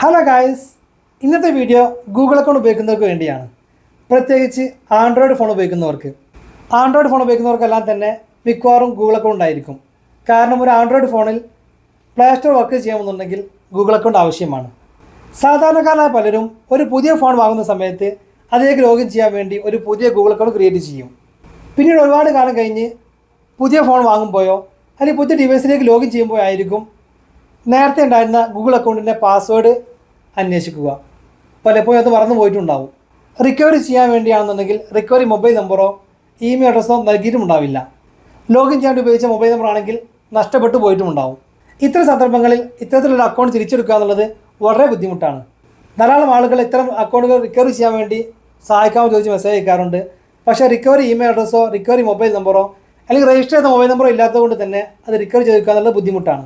Hello guys ഇന്നത്തെ video Google account ഉപയോഗിക്കുന്നവർക്ക് വേണ്ടിയാണ്. പ്രത്യേകിച്ച് ആൻഡ്രോയിഡ് ഫോൺ ഉപയോഗിക്കുന്നവർക്ക്. ആൻഡ്രോയിഡ് ഫോൺ ഉപയോഗിക്കുന്നവർക്കെല്ലാം തന്നെ മിക്കവാറും ഗൂഗിൾ അക്കൗണ്ട് ആയിരിക്കും കാരണം ഒരു ആൻഡ്രോയിഡ് ഫോണിൽ പ്ലേ സ്റ്റോർ വർക്ക് ചെയ്യണമെന്നുണ്ടെങ്കിൽ ഗൂഗിൾ അക്കൗണ്ട് ആവശ്യമാണ്. സാധാരണക്കാരായ പലരും ഒരു പുതിയ ഫോൺ വാങ്ങുന്ന സമയത്ത് അതിലേക്ക് ലോഗിൻ ചെയ്യാൻ വേണ്ടി ഒരു പുതിയ ഗൂഗിൾ അക്കൗണ്ട് ക്രിയേറ്റ് ചെയ്യും. പിന്നീട് ഒരുപാട് കാലം കഴിഞ്ഞ് പുതിയ ഫോൺ വാങ്ങുമ്പോഴോ അല്ലെങ്കിൽ പുതിയ ഡിവൈസിലേക്ക് ലോഗിൻ ചെയ്യുമ്പോഴോ ആയിരിക്കും നേരത്തെ ഉണ്ടായിരുന്ന ഗൂഗിൾ അക്കൗണ്ടിന്റെ പാസ്വേഡ് അന്വേഷിക്കുക. പലപ്പോഴും അത് മറന്നു പോയിട്ടുണ്ടാവും. റിക്കവറി ചെയ്യാൻ വേണ്ടിയാണെന്നുണ്ടെങ്കിൽ റിക്കവറി മൊബൈൽ നമ്പറോ ഇമെയിൽ അഡ്രസ്സോ നൽകിയിട്ടുമുണ്ടാവില്ല ലോഗിൻ ചെയ്യാൻ ഉപയോഗിച്ച മൊബൈൽ നമ്പർ ആണെങ്കിൽ നഷ്ടപ്പെട്ടു പോയിട്ടുമുണ്ടാവും ഇത്തരം സന്ദർഭങ്ങളിൽ ഇത്തരത്തിലുള്ള അക്കൗണ്ട് തിരിച്ചെടുക്കുക എന്നുള്ളത് വളരെ ബുദ്ധിമുട്ടാണ്. ധാരാളം ആളുകൾ ഇത്തരം അക്കൗണ്ടുകൾ റിക്കവറി ചെയ്യാൻ വേണ്ടി സഹായിക്കാമെന്ന് ചോദിച്ച് മെസ്സേജ് അയക്കാറുണ്ട്. പക്ഷേ റിക്കവറി ഇമെയിൽ അഡ്രസ്സോ റിക്കവറി മൊബൈൽ നമ്പറോ അല്ലെങ്കിൽ രജിസ്റ്റർ ചെയ്ത മൊബൈൽ നമ്പറോ ഇല്ലാത്തതുകൊണ്ട് തന്നെ അത് റിക്കവറി ചെയ്തെടുക്കുക എന്നുള്ളത് ബുദ്ധിമുട്ടാണ്.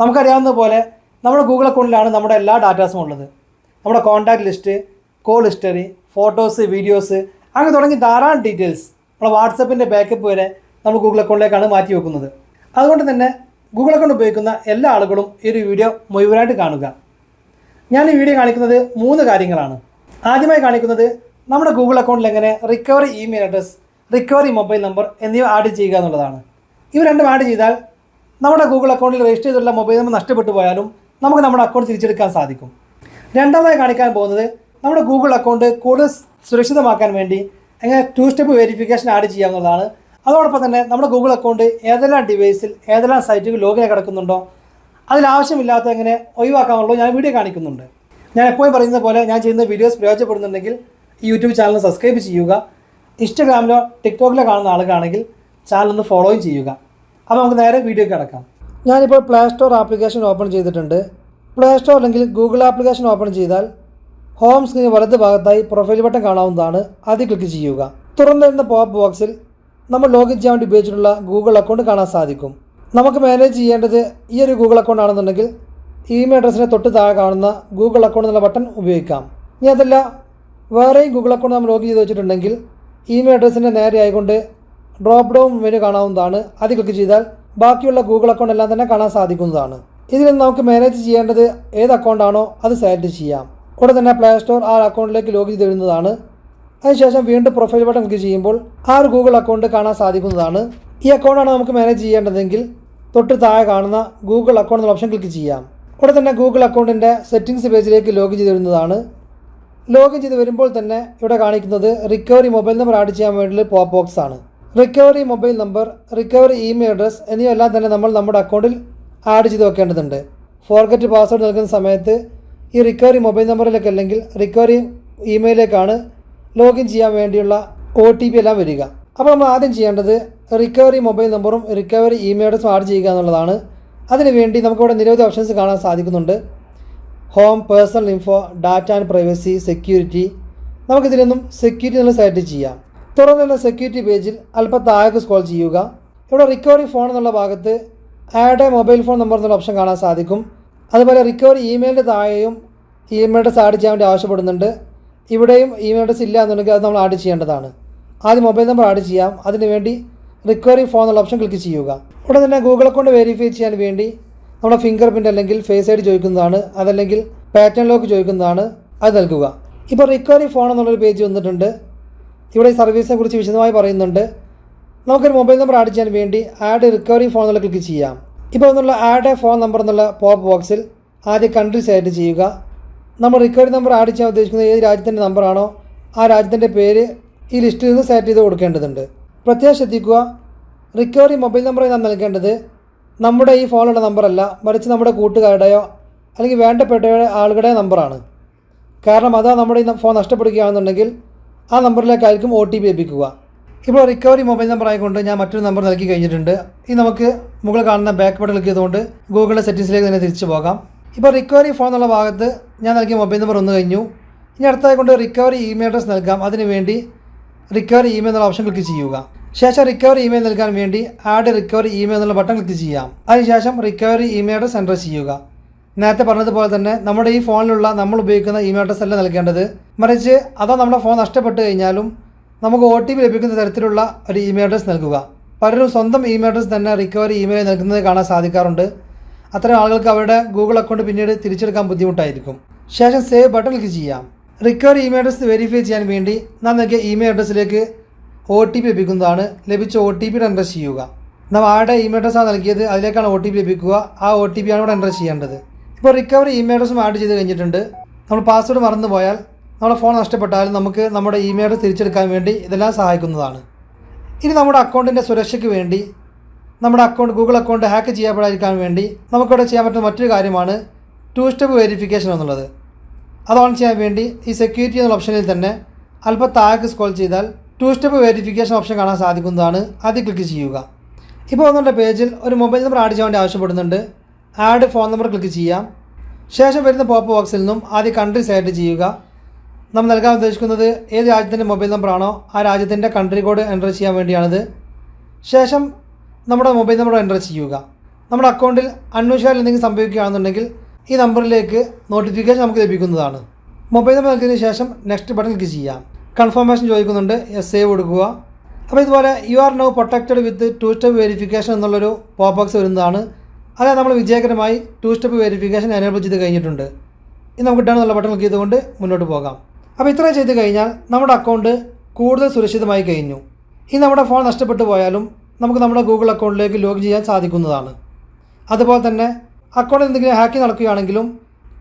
നമുക്കറിയാവുന്ന പോലെ നമ്മുടെ ഗൂഗിൾ അക്കൗണ്ടിലാണ് നമ്മുടെ എല്ലാ ഡാറ്റാസും ഉള്ളത്. നമ്മുടെ contact list call history photos videos അങ്ങനെ തുടങ്ങി ധാരാളം ഡീറ്റെയിൽസ് നമ്മുടെ വാട്സപ്പിന്റെ ബാക്കപ്പ് വരെ നമ്മൾ ഗൂഗിൾ അക്കൗണ്ടിലേക്കാണ് മാറ്റി വെക്കുന്നത്. അതുകൊണ്ട് തന്നെ ഗൂഗിൾ അക്കൗണ്ട് ഉപയോഗിക്കുന്ന എല്ലാ ആളുകളും ഈ ഒരു വീഡിയോ മുഴുവനായിട്ട് കാണുക. ഞാൻ ഈ വീഡിയോ കാണിക്കുന്നത് മൂന്ന് കാര്യങ്ങളാണ്. ആദ്യമായി കാണിക്കുന്നത് നമ്മുടെ ഗൂഗിൾ അക്കൗണ്ടിൽ എങ്ങനെ recovery email address recovery mobile number എന്നിവ ആഡ് ചെയ്യുക എന്നുള്ളതാണ്. ഇവ രണ്ടും ആഡ് ചെയ്താൽ നമ്മുടെ ഗൂഗിൾ അക്കൗണ്ടിൽ രജിസ്റ്റർ ചെയ്തിട്ടുള്ള മൊബൈൽ നമ്പർ നഷ്ടപ്പെട്ടു പോയാലും നമുക്ക് നമ്മുടെ അക്കൗണ്ട് തിരിച്ചെടുക്കാൻ സാധിക്കും. രണ്ടാമതായി കാണിക്കാൻ പോകുന്നത് നമ്മുടെ ഗൂഗിൾ അക്കൗണ്ട് കൂടുതൽ സുരക്ഷിതമാക്കാൻ വേണ്ടി എങ്ങനെ ടു സ്റ്റെപ്പ് വെരിഫിക്കേഷൻ ആഡ് ചെയ്യാവുന്നതാണ് അതോടൊപ്പം തന്നെ നമ്മുടെ ഗൂഗിൾ അക്കൗണ്ട് ഏതെല്ലാം ഡിവൈസിൽ ഏതെല്ലാം സൈറ്റുകൾ ലോഗിൻ കിടക്കുന്നുണ്ടോ അതിലാവശ്യമില്ലാത്ത എങ്ങനെ ഒഴിവാക്കാമുള്ളൂ ഞാൻ വീഡിയോ കാണിക്കുന്നുണ്ട്. ഞാൻ എപ്പോഴും പറയുന്ന പോലെ ഞാൻ ചെയ്യുന്ന വീഡിയോസ് പ്രയോജനപ്പെടുന്നുണ്ടെങ്കിൽ ഈ യൂട്യൂബ് ചാനൽ സബ്സ്ക്രൈബ് ചെയ്യുക. ഇൻസ്റ്റഗ്രാമിലോ ടിക്ടോക്കിലോ കാണുന്ന ആളുകളാണെങ്കിൽ ചാനൽ ഒന്ന് ഫോളോയും ചെയ്യുക. അപ്പോൾ നമുക്ക് നേരെ വീഡിയോ കിടക്കാം. ഞാനിപ്പോൾ പ്ലേ സ്റ്റോർ ആപ്ലിക്കേഷൻ ഓപ്പൺ ചെയ്തിട്ടുണ്ട്. പ്ലേ സ്റ്റോർ അല്ലെങ്കിൽ ഗൂഗിൾ ആപ്ലിക്കേഷൻ ഓപ്പൺ ചെയ്താൽ ഹോം സ്ക്രീൻ വലത് ഭാഗത്തായി പ്രൊഫൈൽ ബട്ടൺ കാണാവുന്നതാണ്. അതിൽ ക്ലിക്ക് ചെയ്യുക. തുറന്നിരുന്ന പോപ്പ് ബോക്സിൽ നമ്മൾ ലോഗിൻ ചെയ്യാൻ വേണ്ടി ഉപയോഗിച്ചിട്ടുള്ള ഗൂഗിൾ അക്കൗണ്ട് കാണാൻ സാധിക്കും. നമുക്ക് മാനേജ് ചെയ്യേണ്ടത് ഈ ഒരു ഗൂഗിൾ അക്കൗണ്ട് ആണെന്നുണ്ടെങ്കിൽ ഇമെയിൽ അഡ്രസ്സിന് തൊട്ട് താഴെ കാണുന്ന ഗൂഗിൾ അക്കൗണ്ട് എന്നുള്ള ബട്ടൺ ഉപയോഗിക്കാം. ഇനി അതല്ല വേറെയും ഗൂഗിൾ അക്കൗണ്ട് നമ്മൾ ലോഗിൻ ചെയ്ത് വെച്ചിട്ടുണ്ടെങ്കിൽ ഇമെയിൽ അഡ്രസ്സിന്റെ നേരെ ആയിക്കൊണ്ട് ഡ്രോപ്പ് ഡൗൺ മെനു കാണാവുന്നതാണ്. അത് ക്ലിക്ക് ചെയ്താൽ ബാക്കിയുള്ള ഗൂഗിൾ അക്കൗണ്ട് എല്ലാം തന്നെ കാണാൻ സാധിക്കുന്നതാണ്. ഇതിൽ നമുക്ക് മാനേജ് ചെയ്യേണ്ടത് ഏത് അക്കൗണ്ടാണോ അത് സെലക്ട് ചെയ്യാം. ഉടൻ തന്നെ പ്ലേ സ്റ്റോർ ആ അക്കൗണ്ടിലേക്ക് ലോഗിൻ ചെയ്ത് വരുന്നതാണ് അതിനുശേഷം വീണ്ടും പ്രൊഫൈൽ ബട്ടൺ ക്ലിക്ക് ചെയ്യുമ്പോൾ ആ ഒരു ഗൂഗിൾ അക്കൗണ്ട് കാണാൻ സാധിക്കുന്നതാണ്. ഈ അക്കൗണ്ടാണ് നമുക്ക് മാനേജ് ചെയ്യേണ്ടതെങ്കിൽ തൊട്ട് താഴെ കാണുന്ന ഗൂഗിൾ അക്കൗണ്ട് എന്ന ഓപ്ഷൻ ക്ലിക്ക് ചെയ്യാം. ഉടൻ തന്നെ ഗൂഗിൾ അക്കൗണ്ടിന്റെ സെറ്റിംഗ്സ് പേജിലേക്ക് ലോഗിൻ ചെയ്ത് വരുന്നതാണ് ലോഗിൻ ചെയ്ത് വരുമ്പോൾ തന്നെ ഇവിടെ കാണിക്കുന്നത് റിക്കവറി മൊബൈൽ നമ്പർ ആഡ് ചെയ്യാൻ വേണ്ടിയുള്ള പോപ്പ് ബോക്സ് ആണ്. Recovery mobile number recovery email address എന്നിവയെല്ലാം തന്നെ നമ്മൾ നമ്മുടെ അക്കൗണ്ടിൽ ആഡ് ചെയ്ത് വെക്കേണ്ടതുണ്ട്. ഫോർഗറ്റ് പാസ്വേഡ് നൽകുന്ന സമയത്ത് ഈ റിക്കവറി മൊബൈൽ നമ്പറിലേക്ക് അല്ലെങ്കിൽ റിക്കവറി ഇമെയിലേക്കാണ് ലോഗിൻ ചെയ്യാൻ വേണ്ടിയുള്ള ഒ ടി പി എല്ലാം വരിക. അപ്പോൾ നമ്മൾ ആദ്യം ചെയ്യേണ്ടത് റിക്കവറി മൊബൈൽ നമ്പറും റിക്കവറി ഇമെയിൽ അഡ്രസ്സും ആഡ് ചെയ്യുക എന്നുള്ളതാണ്. അതിനുവേണ്ടി നമുക്കിവിടെ നിരവധി ഓപ്ഷൻസ് കാണാൻ സാധിക്കുന്നുണ്ട്. Home personal info data and privacy security നമുക്കിതിലൊന്നും security എന്നുള്ള സെലക്ട് ചെയ്യാം. തുറന്നുള്ള സെക്യൂരിറ്റി പേജിൽ അല്പം താഴേക്ക് സ്ക്രോൾ ചെയ്യുക. ഇവിടെ റിക്കവറി ഫോൺ എന്നുള്ള ഭാഗത്ത് add a mobile phone number എന്നുള്ള ഓപ്ഷൻ കാണാൻ സാധിക്കും. അതുപോലെ റിക്കവറി ഇമെയിലിന്റെ താഴെയും ഇമെയിൽ അഡ്രസ് ആഡ് ചെയ്യാൻ വേണ്ടി ആവശ്യപ്പെടുന്നുണ്ട്. ഇവിടെയും ഇമെയിൽ അഡ്രസ് ഇല്ല എന്നുണ്ടെങ്കിൽ അത് നമ്മൾ ആഡ് ചെയ്യേണ്ടതാണ്. ആദ്യം മൊബൈൽ നമ്പർ ആഡ് ചെയ്യാം. അതിനുവേണ്ടി റിക്കവറി ഫോൺ എന്നുള്ള ഓപ്ഷൻ ക്ലിക്ക് ചെയ്യുക. ഉടൻ തന്നെ ഗൂഗിൾ അക്കൗണ്ട് വെരിഫൈ ചെയ്യാൻ വേണ്ടി നമ്മുടെ ഫിംഗർ പ്രിന്റ് അല്ലെങ്കിൽ ഫേസ് ഐ ഡി ചോദിക്കുന്നതാണ്. അതല്ലെങ്കിൽ പാറ്റേൺ ലോക്ക് ചോദിക്കുന്നതാണ്. അത് നൽകുക. ഇപ്പോൾ റിക്കവറി ഫോൺ എന്നുള്ളൊരു പേജ് വന്നിട്ടുണ്ട്. ഇവിടെ ഈ സർവീസിനെ കുറിച്ച് വിശദമായി പറയുന്നുണ്ട്. നമുക്കൊരു മൊബൈൽ നമ്പർ ആഡ് ചെയ്യാൻ വേണ്ടി ആഡ് റിക്കവറി ഫോൺ എന്നുള്ള ക്ലിക്ക് ചെയ്യാം. ഇപ്പോൾ എന്നുള്ള ആഡ് എ ഫോൺ നമ്പർ എന്നുള്ള പോപ്പ് ബോക്സിൽ ആദ്യം കൺട്രി സെലക്ട് ചെയ്യുക. നമ്മൾ റിക്കവറി നമ്പർ ആഡ് ചെയ്യാൻ ഉദ്ദേശിക്കുന്നത് ഏത് രാജ്യത്തിന്റെ നമ്പറാണോ ആ രാജ്യത്തിന്റെ പേര് ഈ ലിസ്റ്റിൽ നിന്ന് സെലക്ട് ചെയ്ത് കൊടുക്കേണ്ടതുണ്ട്. പ്രത്യേകം ശ്രദ്ധിക്കുക റിക്കവറി മൊബൈൽ നമ്പർ നാം നൽകേണ്ടത് നമ്മുടെ ഈ ഫോണിലുള്ള നമ്പറല്ല മറിച്ച് നമ്മുടെ കൂട്ടുകാരുടെയോ അല്ലെങ്കിൽ വേണ്ടപ്പെട്ട ആളുകളുടെ നമ്പറാണ് കാരണം അതാ നമ്മുടെ ഈ ഫോൺ നഷ്ടപ്പെടുകയാണെന്നുണ്ടെങ്കിൽ ആ നമ്പറിലേക്കായിരിക്കും ഒ ടി പി ലഭിക്കുക. ഇപ്പോൾ റിക്കവറി മൊബൈൽ നമ്പർ ആയിക്കൊണ്ട് ഞാൻ മറ്റൊരു നമ്പർ നൽകി കഴിഞ്ഞിട്ടുണ്ട്. ഇനി നമുക്ക് മുകളിൽ കാണുന്ന ബാക്ക് ബട്ടൺ ക്ലിക്ക് ചെയ്തുകൊണ്ട് ഗൂഗിളിലെ സെറ്റിങ്സിലേക്ക് തന്നെ തിരിച്ചു പോകാം. ഇപ്പോൾ റിക്കവറി ഫോൺ എന്നുള്ള ഭാഗത്ത് ഞാൻ നൽകിയ മൊബൈൽ നമ്പർ ഒന്ന് കഴിഞ്ഞു. ഇനി അടുത്തായി കൊണ്ട് റിക്കവറി ഇമെയിൽ അഡ്രസ് നൽകാം. അതിന് വേണ്ടി റിക്കവറി ഇമെയിൽ എന്നുള്ള ഓപ്ഷൻ ക്ലിക്ക് ചെയ്യുക. ശേഷം റിക്കവറി ഇമെയിൽ നൽകാൻ വേണ്ടി ആഡ് റിക്കവറി ഇമെയിൽ എന്നുള്ള ബട്ടൺ ക്ലിക്ക് ചെയ്യാം. അതിനുശേഷം റിക്കവറി ഇമെയിൽ അഡ്രസ് എന്റർ ചെയ്യുക. നേരത്തെ പറഞ്ഞതുപോലെ തന്നെ നമ്മുടെ ഈ ഫോണിലുള്ള നമ്മൾ ഉപയോഗിക്കുന്ന ഇമെയിൽ അഡ്രസ് അല്ല നൽകേണ്ടത്? മറിച്ച് അതോ നമ്മുടെ ഫോൺ നഷ്ടപ്പെട്ട് കഴിഞ്ഞാലും നമുക്ക് ഒ ടി പി ലഭിക്കുന്ന തരത്തിലുള്ള ഒരു ഇമെയിൽ അഡ്രസ് നൽകുക. പലരും സ്വന്തം ഇമെയിൽ അഡ്രസ് തന്നെ റിക്കവറി ഇമെയിൽ നൽകുന്നത് കാണാൻ സാധിക്കാറുണ്ട്. അത്തരം ആളുകൾക്ക് അവരുടെ ഗൂഗിൾ അക്കൗണ്ട് പിന്നീട് തിരിച്ചെടുക്കാൻ ബുദ്ധിമുട്ടായിരിക്കും. ശേഷം സേവ് ബട്ടൺ ക്ലിക്ക് ചെയ്യാം. റിക്കവറി ഇമെയിൽ അഡ്രസ് വെരിഫൈ ചെയ്യാൻ വേണ്ടി നാം നൽകിയ ഇമെയിൽ അഡ്രസ്സിലേക്ക് ഒ ടി പി ലഭിക്കുന്നതാണ്. ലഭിച്ച ഒ ടി പി ചെയ്യുക. നാം ആരുടെ ഇമെയിൽ അഡ്രസ്സാണ് നൽകിയത്? അതിലേക്കാണ് ഒ ടി പി ലഭിക്കുക. ആ ഒ ടി പി ആണ് ഇവിടെ എന്റർ ചെയ്യേണ്ടത്. ഇപ്പോൾ റിക്കവറി ഇമെയിൽ അഡ്രസ്സും ആഡ് ചെയ്ത് കഴിഞ്ഞിട്ടുണ്ട്. നമ്മൾ പാസ്വേഡ് മറന്നു പോയാൽ നമ്മുടെ ഫോൺ നഷ്ടപ്പെട്ടാലും നമുക്ക് നമ്മുടെ ഇമെയിൽ തിരിച്ചെടുക്കാൻ വേണ്ടി ഇതെല്ലാം സഹായിക്കുന്നതാണ്. ഇനി നമ്മുടെ അക്കൗണ്ടിന്റെ സുരക്ഷയ്ക്ക് വേണ്ടി നമ്മുടെ അക്കൗണ്ട് ഗൂഗിൾ അക്കൗണ്ട് ഹാക്ക് ചെയ്യപ്പെടാതിരിക്കാൻ വേണ്ടി നമുക്കിവിടെ ചെയ്യാൻ പറ്റുന്ന മറ്റൊരു കാര്യമാണ് ടു സ്റ്റെപ്പ് വെരിഫിക്കേഷൻ എന്നുള്ളത്. അത് ഓൺ ചെയ്യാൻ വേണ്ടി ഈ സെക്യൂരിറ്റി എന്ന ഓപ്ഷനിൽ തന്നെ അല്പം താഴേക്ക് സ്ക്രോൾ ചെയ്താൽ ടു സ്റ്റെപ്പ് വെരിഫിക്കേഷൻ ഓപ്ഷൻ കാണാൻ സാധിക്കുന്നതാണ്. അതിൽ ക്ലിക്ക് ചെയ്യുക. ഇപ്പോൾ നമ്മുടെ പേജിൽ ഒരു മൊബൈൽ നമ്പർ ആഡ് ചെയ്യാൻ വേണ്ടി ആവശ്യപ്പെടുന്നുണ്ട്. ആഡ് ഫോൺ നമ്പർ ക്ലിക്ക് ചെയ്യാം. ശേഷം വരുന്ന പോപ്പ് ബോക്സിൽ നിന്നും ആദ്യം കൺട്രി സെലക്ട് ചെയ്യുക. നമ്മൾ നൽകാൻ ഉദ്ദേശിക്കുന്നത് ഏത് രാജ്യത്തിന്റെ മൊബൈൽ നമ്പറാണോ ആ രാജ്യത്തിന്റെ കൺട്രി കോഡ് എന്റർ ചെയ്യാൻ വേണ്ടിയാണിത്. ശേഷം നമ്മുടെ മൊബൈൽ നമ്പർ എന്റർ ചെയ്യുക. നമ്മുടെ അക്കൗണ്ടിൽ അന്വേഷിക്കാൻ എന്തെങ്കിലും സംഭവിക്കുകയാണെന്നുണ്ടെങ്കിൽ ഈ നമ്പറിലേക്ക് നോട്ടിഫിക്കേഷൻ നമുക്ക് ലഭിക്കുന്നതാണ്. മൊബൈൽ നമ്പർ നൽകിയതിന് ശേഷം നെക്സ്റ്റ് ബട്ടൺ ക്ലിക്ക് ചെയ്യാം. കൺഫർമേഷൻ ചോദിക്കുന്നുണ്ട്. സേവ് കൊടുക്കുക. അപ്പോൾ ഇതുപോലെ you are now protected with two step verification എന്നുള്ളൊരു പോപ്പ് ബോക്സ് വരുന്നതാണ്. അത് നമ്മൾ വിജയകരമായി ടു സ്റ്റെപ്പ് വെരിഫിക്കേഷൻ എനേബിൾ ചെയ്ത് കഴിഞ്ഞിട്ടുണ്ട്. ഇനി നമുക്ക് ഡൺ എന്നുള്ള ബട്ടൺ ക്ലിക്ക് ചെയ്തുകൊണ്ട് മുന്നോട്ട് പോകാം. അപ്പോൾ ഇത്രയും ചെയ്ത് കഴിഞ്ഞാൽ നമ്മുടെ അക്കൗണ്ട് കൂടുതൽ സുരക്ഷിതമായി കഴിഞ്ഞു. ഇനി നമ്മുടെ ഫോൺ നഷ്ടപ്പെട്ടു പോയാലും നമുക്ക് നമ്മുടെ ഗൂഗിൾ അക്കൗണ്ടിലേക്ക് ലോഗിൻ ചെയ്യാൻ സാധിക്കുന്നതാണ്. അതുപോലെ തന്നെ അക്കൗണ്ടിൽ എന്തെങ്കിലും ഹാക്കിംഗ് നടക്കുകയാണെങ്കിലും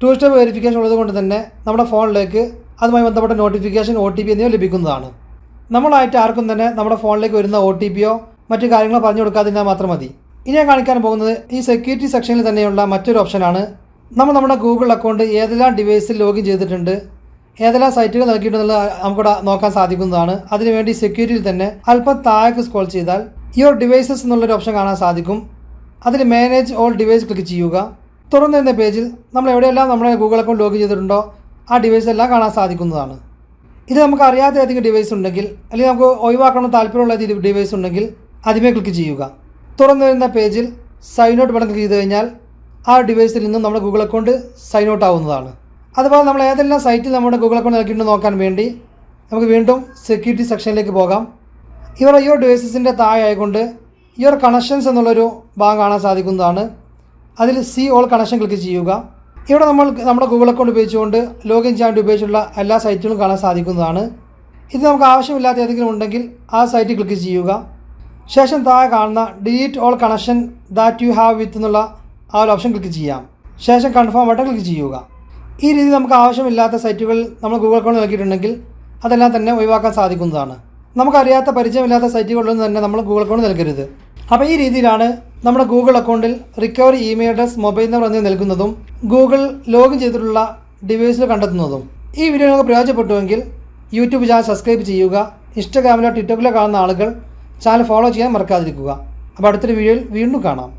ടു സ്റ്റെപ്പ് വെരിഫിക്കേഷൻ ഉള്ളതുകൊണ്ട് തന്നെ നമ്മുടെ ഫോണിലേക്ക് അതുമായി ബന്ധപ്പെട്ട നോട്ടിഫിക്കേഷൻ ഒ ടി പി എന്നിവ ലഭിക്കുന്നതാണ്. നമ്മളായിട്ട് ആർക്കും തന്നെ നമ്മുടെ ഫോണിലേക്ക് വരുന്ന ഒ ടി പിയോ മറ്റു കാര്യങ്ങളോ പറഞ്ഞു കൊടുക്കാതിരുന്നാൽ മാത്രം മതി. ഇനി ഞാൻ കാണിക്കാൻ പോകുന്നത് ഈ സെക്യൂരിറ്റി സെക്ഷനിൽ തന്നെയുള്ള മറ്റൊരു ഓപ്ഷനാണ് നമ്മൾ നമ്മുടെ ഗൂഗിൾ അക്കൗണ്ട് ഏതെല്ലാം ഡിവൈസിൽ ലോഗിൻ ചെയ്തിട്ടുണ്ട് ഏതെല്ലാം സൈറ്റുകൾ നൽകിയിട്ടുണ്ടെന്നുള്ളത് നമുക്കിവിടെ നോക്കാൻ സാധിക്കുന്നതാണ്. അതിനുവേണ്ടി സെക്യൂരിറ്റിയിൽ തന്നെ അല്പം താഴേക്ക് സ്ക്രോൾ ചെയ്താൽ യുവർ ഡിവൈസസ് എന്നുള്ളൊരു ഓപ്ഷൻ കാണാൻ സാധിക്കും. അതിൽ മാനേജ് ഓൾ ഡിവൈസ് ക്ലിക്ക് ചെയ്യുക. തുറന്നു വരുന്ന പേജിൽ നമ്മൾ എവിടെയെല്ലാം നമ്മുടെ ഗൂഗിൾ അക്കൗണ്ട് ലോഗിൻ ചെയ്തിട്ടുണ്ടോ ആ ഡിവൈസ് എല്ലാം കാണാൻ സാധിക്കുന്നതാണ്. ഇത് നമുക്ക് അറിയാത്ത ഏതെങ്കിലും ഡിവൈസ് ഉണ്ടെങ്കിൽ അല്ലെങ്കിൽ നമുക്ക് ഒഴിവാക്കണം താല്പര്യമുള്ള ഡിവൈസ് ഉണ്ടെങ്കിൽ അതിമേ ക്ലിക്ക് ചെയ്യുക. തുറന്നു വരുന്ന പേജിൽ സൈൻ ഔട്ട് ബട്ടൺ ക്ലിക്ക് ചെയ്ത് കഴിഞ്ഞാൽ ആ ഡിവൈസിൽ നിന്നും നമ്മുടെ ഗൂഗിൾ അക്കൗണ്ട് സൈൻ ഔട്ട് ആവുന്നതാണ്. അതുപോലെ നമ്മൾ ഏതെല്ലാം സൈറ്റിൽ നമ്മുടെ ഗൂഗിൾ അക്കൗണ്ട് നൽകിയിട്ടുണ്ട് നോക്കാൻ വേണ്ടി നമുക്ക് വീണ്ടും സെക്യൂരിറ്റി സെക്ഷനിലേക്ക് പോകാം. ഇവർ യുവർ ഡിവൈസസിന്റെ താഴെ ആയിക്കൊണ്ട് യുവർ കണക്ഷൻസ് എന്നുള്ളൊരു ഭാഗം കാണാൻ സാധിക്കുന്നതാണ്. അതിൽ സി ഓൾ കണക്ഷൻ ക്ലിക്ക് ചെയ്യുക. ഇവിടെ നമ്മൾ നമ്മുടെ ഗൂഗിൾ അക്കൗണ്ട് ഉപയോഗിച്ചുകൊണ്ട് ലോഗിൻ ചെയ്യാൻ വേണ്ടി എല്ലാ സൈറ്റുകളും കാണാൻ സാധിക്കുന്നതാണ്. ഇത് നമുക്ക് ആവശ്യമില്ലാത്ത ഏതെങ്കിലും ഉണ്ടെങ്കിൽ ആ സൈറ്റ് ക്ലിക്ക് ചെയ്യുക. ശേഷം താഴെ കാണുന്ന delete all connection that you have with എന്നുള്ള ആ ഒരു ഓപ്ഷൻ ക്ലിക്ക് ചെയ്യാം. ശേഷം കൺഫേം ബട്ടൺ ക്ലിക്ക് ചെയ്യുക. ഈ രീതി നമുക്ക് ആവശ്യമില്ലാത്ത സൈറ്റുകൾ നമ്മൾ ഗൂഗിൾ അക്കൗണ്ട് നൽകിയിട്ടുണ്ടെങ്കിൽ അതെല്ലാം തന്നെ ഒഴിവാക്കാൻ സാധിക്കുന്നതാണ്. നമുക്കറിയാത്ത പരിചയമില്ലാത്ത സൈറ്റുകളിലൊന്നും തന്നെ നമ്മൾ ഗൂഗിൾ അക്കൗണ്ട് നൽകരുത്. അപ്പോൾ ഈ രീതിയിലാണ് നമ്മുടെ ഗൂഗിൾ അക്കൗണ്ടിൽ recovery email address mobile number എന്നിവ നൽകുന്നതും ഗൂഗിൾ ലോഗിൻ ചെയ്തിട്ടുള്ള ഡിവൈസിൽ കണ്ടെത്തുന്നതും. ഈ വീഡിയോ നിങ്ങൾക്ക് പ്രയോജനപ്പെട്ടുവെങ്കിൽ യൂട്യൂബ് ചാനൽ സബ്സ്ക്രൈബ് ചെയ്യുക. ഇൻസ്റ്റാഗ്രാമിലോ ട്വിറ്ററിലോ കാണുന്ന ആളുകൾ ചാനൽ ഫോളോ ചെയ്യാൻ മറക്കാതിരിക്കുക. അപ്പോൾ അടുത്തൊരു വീഡിയോയിൽ വീണ്ടും കാണാം.